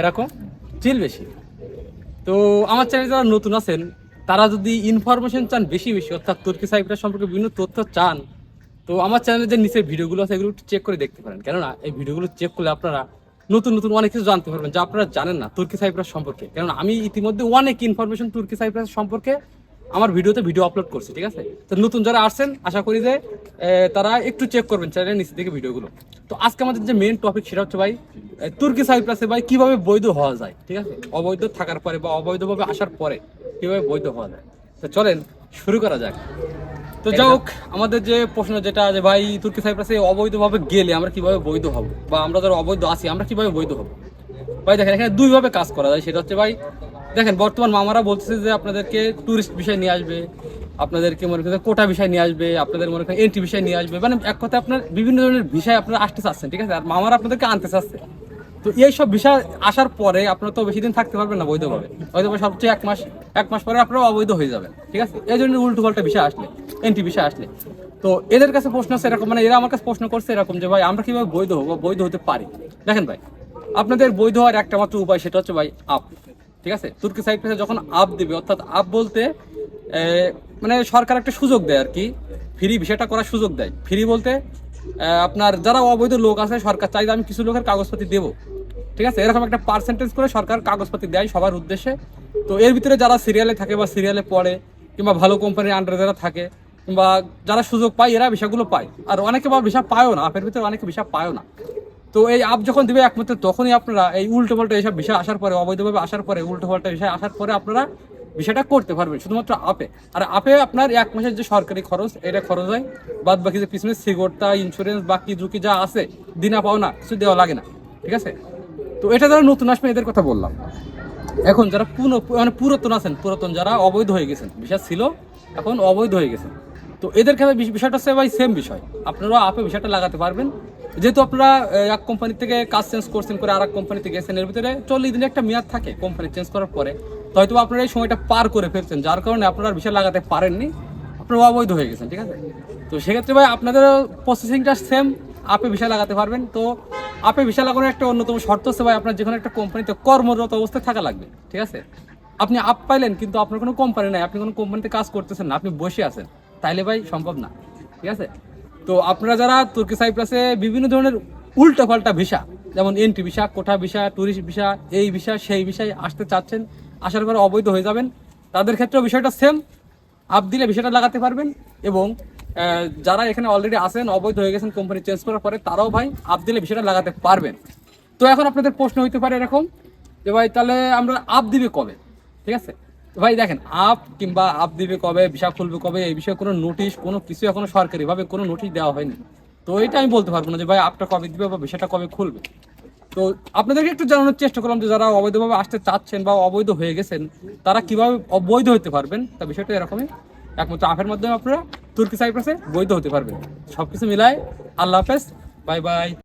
এরকম? চিল বেশি। তো আমার চ্যানেলে যারা নতুন আছেন, তারা যদি ইনফরমেশন চান বেশি বেশি, অর্থাৎ তুর্কি সাইপ্রাস সম্পর্কে বিভিন্ন তথ্য চান, তো আমার চ্যানেলে যে নিচের ভিডিওগুলো আছে, এগুলো চেক করে দেখতে পারেন। কেননা এই ভিডিওগুলো চেক করলে আপনারা নতুন নতুন অনেক কিছু জানতে পারবেন যা আপনারা জানেন না তুর্কি সাইপ্রাস সম্পর্কে। কেননা আমি ইতিমধ্যে অনেক ইনফরমেশন তুর্কি সাইপ্রাস সম্পর্কে আমার ভিডিওতে ভিডিও আপলোড করছি, ঠিক আছে? তো নতুন যারা আসছেন, আশা করি যে তারা একটু চেক করবেন চ্যানেলের নিচে থেকে ভিডিওগুলো তো আজকে আমাদের যে মেন টপিক সেটা হচ্ছে ভাই তুর্কি সাইপ্রাসে ভাই কীভাবে বৈধ হওয়া যায়, ঠিক আছে? অবৈধ থাকার পরে বা অবৈধভাবে আসার পরে কীভাবে বৈধ হওয়া যায়। তো চলেন, শুরু করা যাক। তো যাই হোক, আমাদের যে প্রশ্ন যেটা যে ভাই, তুর্কি সাইপ্রাসে অবৈধভাবে গেলে আমরা কীভাবে বৈধ হব? বা আমরা যারা অবৈধ আছি, আমরা কীভাবে বৈধ হব? ভাই, দেখেন, এখানে দুইভাবে কাজ করা যায়। সেটা হচ্ছে ভাই দেখেন, বর্তমান মামারা বলতেছে যে আপনাদেরকে ট্যুরিস্ট বিষয় নিয়ে আসবে, আপনাদেরকে মনে করেন কোটা বিষয় নিয়ে আসবে, আপনাদের মনে করেন এন্ট্রি বিষয় নিয়ে আসবে। মানে এক কথা আপনার বিভিন্ন ধরনের বিষয় আপনারা আসতে চাচ্ছেন, ঠিক আছে? আর মামারা আপনাদেরকে আনতে চাচ্ছে। তো এই সব বিষয় আসার পরে আপনারা তো বেশি দিন থাকতে পারবেন না বৈধভাবে। হয়তো সবচেয়ে এক মাস এক মাস পরে আপনারা অবৈধ হয়ে যাবেন, ঠিক আছে? এই জন্য উল্টো পাল্টা বিষয় আসলে এন্ট্রি বিষয় আসলে। তো এদের কাছে প্রশ্ন আছে এরকম মানে এরা আমার কাছে প্রশ্ন করছে এরকম যে, ভাই, আমরা কীভাবে বৈধ হব? বৈধ হতে পারি? দেখেন ভাই, আপনাদের বৈধ হওয়ার একটা মাত্র উপায় সেটা হচ্ছে, ভাই, আপ ঠিক আছে? তুর্কি সাইড যখন আপ দিবে, অর্থাৎ আপ বলতে মানে সরকার একটা সুযোগ দেয় আর কি। ফ্রি বিষয়টা করার সুযোগ দেয়। ফ্রি বলতে আপনার যারা অবৈধ লোক আছে, সরকার চাইলে আমি কিছু লোকের কাগজপাতি দেবো। ঠিক আছে? এরকম একটা পার্সেন্টেজ করে সরকার কাগজপাতি দেয় সবার উদ্দেশ্যে। তো এর ভিতরে যারা সিরিয়ালে থাকে বা সিরিয়ালে পড়ে, কিংবা ভালো কোম্পানির আন্ডারে যারা থাকে, কিংবা যারা সুযোগ পায়, এরা বিষয়গুলো পায়। আর অনেকে বা ভিসা পায়ও না। আপের ভিতরে অনেকে ভিসা পায়ও না। তো এই আপ যখন দিবে একমাত্র তখনই আপনারা এই উল্টো পাল্টা এইসব বিষয় আসার পরে, অবৈধভাবে আসার পরে, উল্টো পাল্টা বিষয় আসার পরে আপনারা বিষয়টা করতে পারবেন, শুধুমাত্র আপে। আর আপে আপনার এক মাসের যে সরকারি খরচ, এটা খরচ হয় বাদ বাকি যে পিছনে সিগরটা ইন্স্যুরেন্স বাকি ঝুঁকি যা আছে, দিনা পাও না, কিছু দেওয়া লাগে না, ঠিক আছে? তো এটা যারা নতুন আসবে, এদের কথা বললাম। এখন যারা পুরো মানে পুরাতন আছেন, পুরাতন যারা অবৈধ হয়ে গেছেন, বিষয় ছিল, এখন অবৈধ হয়ে গেছেন। তো এদের ক্ষেত্রে বিষয়টা হচ্ছে ভাই সেম বিষয়। আপনারা আপে বিষয়টা লাগাতে পারবেন। যেহেতু আপনারা এক কোম্পানি থেকে কাজ চেঞ্জ করছেন করে আর এক কোম্পানিতে গেছেন, এর ভিতরে চল্লিশ দিনের একটা মেয়াদ থাকে কোম্পানি চেঞ্জ করার পরে। তো হয়তো আপনারা এই সময়টা পার করে ফেলছেন, যার কারণে আপনারা বিষয় লাগাতে পারেননি, আপনারা অবৈধ হয়ে গেছেন, ঠিক আছে? তো সেক্ষেত্রে ভাই আপনাদের প্রসেসিংটা সেম আপে বিষয় লাগাতে পারবেন। তো আপে বিষয় লাগানোর একটা অন্যতম শর্ত হচ্ছে ভাই, আপনার যেখানে একটা কোম্পানিতে কর্মরত অবস্থায় থাকা লাগবে, ঠিক আছে? আপনি আপ পাইলেন, কিন্তু আপনার কোনো কোম্পানি নাই, আপনি কোনো কোম্পানিতে কাজ করতেছেন না, আপনি বসে আছেন, তাইলে ভাই সম্ভব না, ঠিক আছে? তো আপনারা যারা তুর্কি সাইপ্রাসে বিভিন্ন ধরনের উল্টো পাল্টা ভিসা, যেমন entry visa quota visa tourist visa, এই ভিসা, সেই বিষয়ে আসতে চাচ্ছেন, আসার পরে অবৈধ হয়ে যাবেন, তাদের ক্ষেত্রেও বিষয়টা সেম আপ দিলে ভিসাটা লাগাতে পারবেন এবং যারা এখানে অলরেডি আসেন অবৈধ হয়ে গেছেন কোম্পানি চেঞ্জ করার পরে, তারাও ভাই আপ দিলে বিষয়টা লাগাতে পারবেন। তো এখন আপনাদের প্রশ্ন হইতে পারে এরকম যে ভাই, তাহলে আমরা আপ দিবে কবে? ঠিক আছে? ভাই দেখেন, আপ কিংবা আপ দিবে কবে ভিসা খুলবে কবে, এই বিষয়ে কোনো নোটিশ কোনো কিছু এখনও সরকারিভাবে কোনো নোটিশ দেওয়া হয়নি। তো এটা আমি বলতে পারব না যে, ভাই, আপটা কবে দিবে বা বিষয়টা কবে খুলবে। তো আপনাদেরকে একটু জানানোর চেষ্টা করলাম যে, যারা অবৈধভাবে আসতে চাচ্ছেন বা অবৈধ হয়ে গেছেন, তারা কীভাবে অবৈধ হতে পারবেন? তা বিষয়টা এরকমই। একমাত্র আফের মাধ্যমে আপনারা তুর্কি সাইপ্রাসে বৈধ হতে পারবেন। সব কিছু মিলায় আল্লাহ হাফেজ। Bye bye.